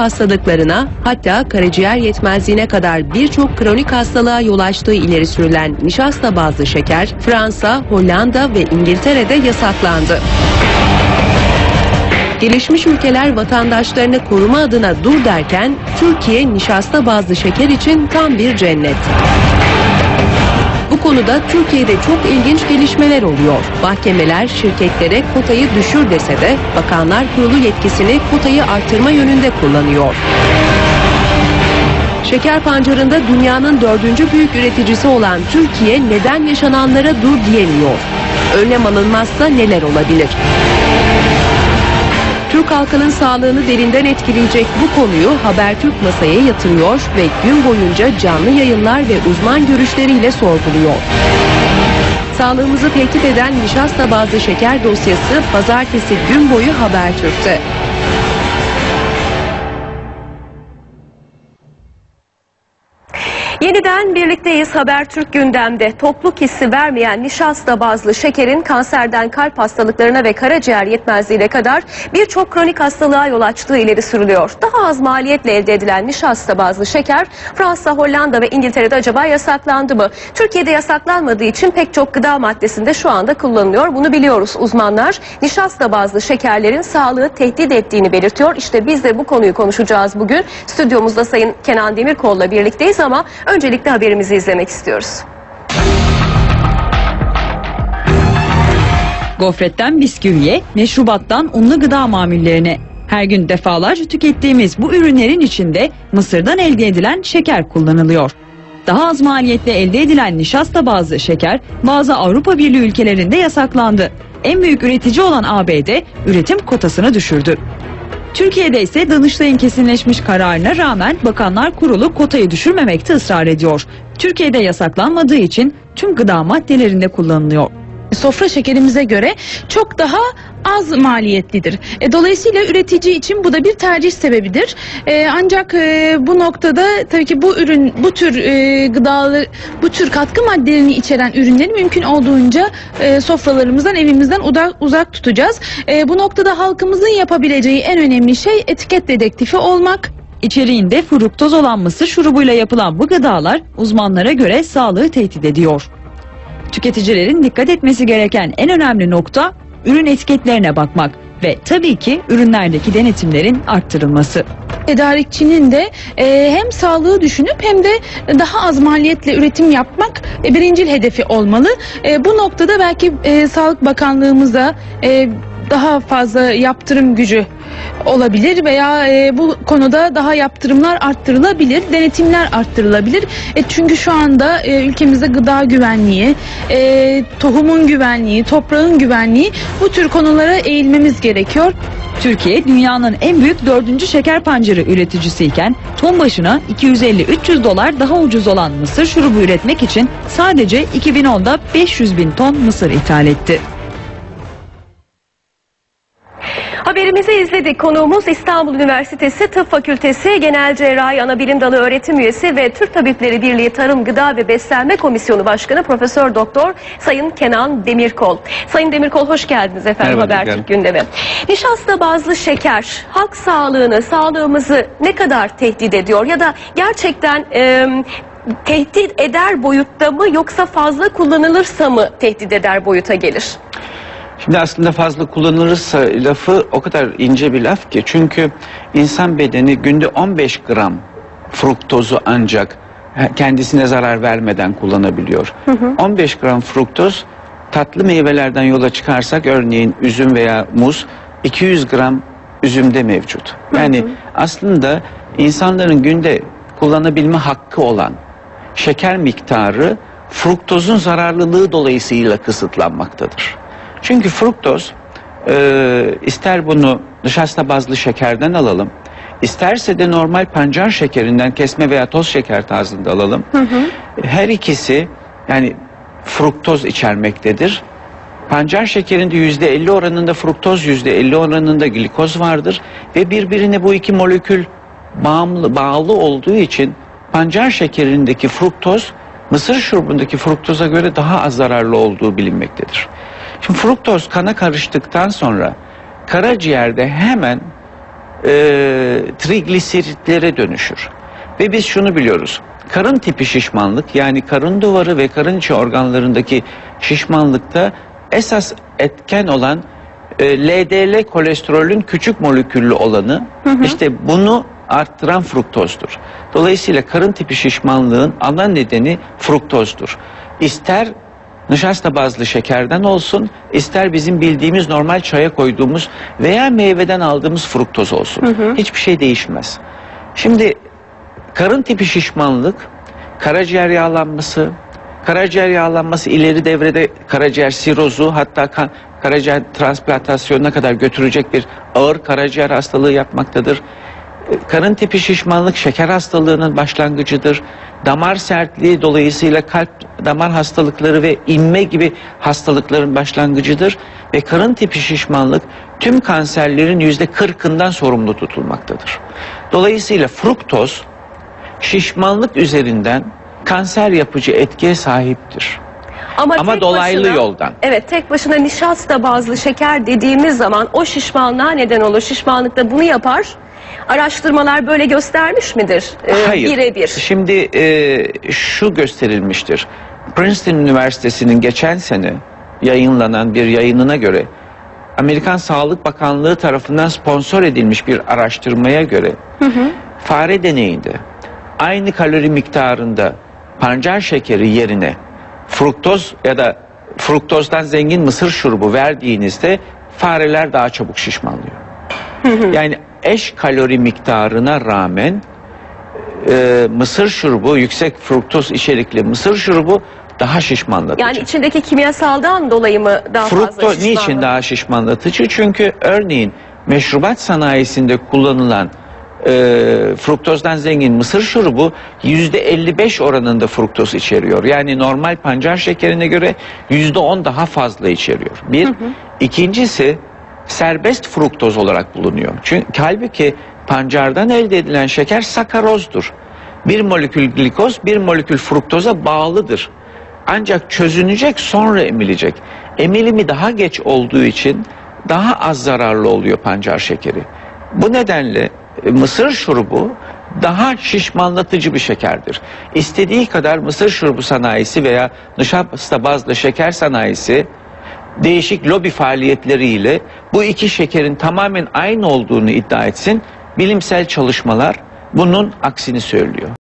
hastalıklarına hatta karaciğer yetmezliğine kadar birçok kronik hastalığa yol açtığı ileri sürülen nişasta bazlı şeker Fransa, Hollanda ve İngiltere'de yasaklandı. Gelişmiş ülkeler vatandaşlarını koruma adına dur derken Türkiye nişasta bazlı şeker için tam bir cennet. Konuda Türkiye'de çok ilginç gelişmeler oluyor. Mahkemeler şirketlere kotayı düşür dese de Bakanlar Kurulu yetkisini kotayı artırma yönünde kullanıyor. Şeker pancarında dünyanın dördüncü büyük üreticisi olan Türkiye neden yaşananlara dur diyemiyor? Önlem alınmazsa neler olabilir? Türk halkının sağlığını derinden etkileyecek bu konuyu Habertürk masaya yatırıyor ve gün boyunca canlı yayınlar ve uzman görüşleriyle sorguluyor. Sağlığımızı tehdit eden nişasta bazlı şeker dosyası pazartesi gün boyu Habertürk'te. Yeniden birlikteyiz Habertürk gündemde. Topluk hissi vermeyen nişasta bazlı şekerin kanserden kalp hastalıklarına ve karaciğer yetmezliğine kadar birçok kronik hastalığa yol açtığı ileri sürülüyor. Daha az maliyetle elde edilen nişasta bazlı şeker Fransa, Hollanda ve İngiltere'de acaba yasaklandı mı? Türkiye'de yasaklanmadığı için pek çok gıda maddesinde şu anda kullanılıyor. Bunu biliyoruz uzmanlar. Nişasta bazlı şekerlerin sağlığı tehdit ettiğini belirtiyor. İşte biz de bu konuyu konuşacağız bugün. Stüdyomuzda Sayın Kenan Demirkol'la birlikteyiz ama Öncelikle haberimizi izlemek istiyoruz. Gofretten bisküviye, meşrubattan unlu gıda mamullerine. Her gün defalarca tükettiğimiz bu ürünlerin içinde mısırdan elde edilen şeker kullanılıyor. Daha az maliyetle elde edilen nişasta bazlı şeker bazı Avrupa Birliği ülkelerinde yasaklandı. En büyük üretici olan ABD üretim kotasını düşürdü. Türkiye'de ise Danıştay'ın kesinleşmiş kararına rağmen Bakanlar Kurulu kotayı düşürmemekte ısrar ediyor. Türkiye'de yasaklanmadığı için tüm gıda maddelerinde kullanılıyor. Sofra şekerimize göre çok daha az maliyetlidir. E, dolayısıyla üretici için bu da bir tercih sebebidir. E, ancak e, bu noktada tabii ki bu ürün, bu tür e, gıdalı, bu tür katkı maddelerini içeren ürünleri mümkün olduğunca e, sofralarımızdan, evimizden uzak, uzak tutacağız. E, bu noktada halkımızın yapabileceği en önemli şey etiket dedektifi olmak. İçeriğinde fruktoz olan mısır şurubuyla yapılan bu gıdalar uzmanlara göre sağlığı tehdit ediyor. Tüketicilerin dikkat etmesi gereken en önemli nokta ürün etiketlerine bakmak ve tabii ki ürünlerdeki denetimlerin arttırılması. Tedarikçinin de e, hem sağlığı düşünüp hem de daha az maliyetle üretim yapmak e, birincil hedefi olmalı. E, bu noktada belki e, Sağlık Bakanlığımıza e, daha fazla yaptırım gücü olabilir veya e, bu konuda daha yaptırımlar arttırılabilir, denetimler arttırılabilir. E, çünkü şu anda e, ülkemizde gıda güvenliği, e, tohumun güvenliği, toprağın güvenliği bu tür konulara eğilmemiz gerekiyor. Türkiye dünyanın en büyük dördüncü şeker pancarı üreticisiyken ton başına 250-300 dolar daha ucuz olan mısır şurubu üretmek için sadece 2010'da 500 bin ton mısır ithal etti. Haberimizi izledik. Konuğumuz İstanbul Üniversitesi Tıp Fakültesi Genel Cerrahi Anabilim Dalı öğretim üyesi ve Türk Tabipleri Birliği Tarım Gıda ve Beslenme Komisyonu Başkanı Profesör Doktor Sayın Kenan Demirkol. Sayın Demirkol hoş geldiniz efendim Merhaba, Habertürk gündeme. Nişasta bazlı şeker halk sağlığını, sağlığımızı ne kadar tehdit ediyor ya da gerçekten e, tehdit eder boyutta mı yoksa fazla kullanılırsa mı tehdit eder boyuta gelir? Şimdi aslında fazla kullanılırsa lafı o kadar ince bir laf ki çünkü insan bedeni günde 15 gram fruktozu ancak kendisine zarar vermeden kullanabiliyor. Hı hı. 15 gram fruktoz tatlı meyvelerden yola çıkarsak örneğin üzüm veya muz 200 gram üzümde mevcut. Yani hı hı. aslında insanların günde kullanabilme hakkı olan şeker miktarı fruktozun zararlılığı dolayısıyla kısıtlanmaktadır. Çünkü fruktoz e, ister bunu nişasta bazlı şekerden alalım, isterse de normal pancar şekerinden kesme veya toz şeker tarzında alalım. Hı hı. Her ikisi yani fruktoz içermektedir. Pancar şekerinde yüzde 50 oranında fruktoz, yüzde 50 oranında glikoz vardır ve birbirine bu iki molekül bağımlı, bağlı olduğu için pancar şekerindeki fruktoz mısır şurubundaki fruktoza göre daha az zararlı olduğu bilinmektedir. Şimdi fruktoz kana karıştıktan sonra karaciğerde hemen e, trigliseritlere dönüşür. Ve biz şunu biliyoruz. Karın tipi şişmanlık yani karın duvarı ve karın içi organlarındaki şişmanlıkta esas etken olan e, LDL kolesterolün küçük moleküllü olanı işte bunu arttıran fruktozdur. Dolayısıyla karın tipi şişmanlığın ana nedeni fruktozdur. İster nişasta bazlı şekerden olsun, ister bizim bildiğimiz normal çaya koyduğumuz veya meyveden aldığımız fruktoz olsun. Hiçbir şey değişmez. Şimdi karın tipi şişmanlık, karaciğer yağlanması, karaciğer yağlanması ileri devrede karaciğer sirozu hatta kan, karaciğer transplantasyonuna kadar götürecek bir ağır karaciğer hastalığı yapmaktadır. Karın tipi şişmanlık şeker hastalığının başlangıcıdır. Damar sertliği dolayısıyla kalp damar hastalıkları ve inme gibi hastalıkların başlangıcıdır. Ve karın tipi şişmanlık tüm kanserlerin yüzde kırkından sorumlu tutulmaktadır. Dolayısıyla fruktoz şişmanlık üzerinden kanser yapıcı etkiye sahiptir. Ama, Ama tek dolaylı başına- yoldan. Evet tek başına nişasta bazlı şeker dediğimiz zaman o şişmanlığa neden olur. Şişmanlıkta bunu yapar. Araştırmalar böyle göstermiş midir? Ee, Hayır. Birebir. Şimdi e, şu gösterilmiştir. Princeton Üniversitesi'nin geçen sene yayınlanan bir yayınına göre Amerikan Sağlık Bakanlığı tarafından sponsor edilmiş bir araştırmaya göre fare deneyinde aynı kalori miktarında pancar şekeri yerine fruktoz ya da fruktozdan zengin mısır şurubu verdiğinizde fareler daha çabuk şişmanlıyor. yani eş kalori miktarına rağmen e, mısır şurubu, yüksek fruktoz içerikli mısır şurubu daha şişmanlatıcı. Yani içindeki kimyasaldan dolayı mı daha fazla Fruktoz şişmanlık? niçin daha şişmanlatıcı? Çünkü örneğin meşrubat sanayisinde kullanılan e, fruktozdan zengin mısır şurubu %55 oranında fruktoz içeriyor. Yani normal pancar şekerine göre %10 daha fazla içeriyor. Bir. İkincisi serbest fruktoz olarak bulunuyor. Çünkü halbuki pancardan elde edilen şeker sakarozdur. Bir molekül glikoz bir molekül fruktoza bağlıdır. Ancak çözünecek sonra emilecek. Emilimi daha geç olduğu için daha az zararlı oluyor pancar şekeri. Bu nedenle mısır şurubu daha şişmanlatıcı bir şekerdir. İstediği kadar mısır şurubu sanayisi veya nişasta bazlı şeker sanayisi değişik lobi faaliyetleriyle bu iki şekerin tamamen aynı olduğunu iddia etsin. Bilimsel çalışmalar bunun aksini söylüyor.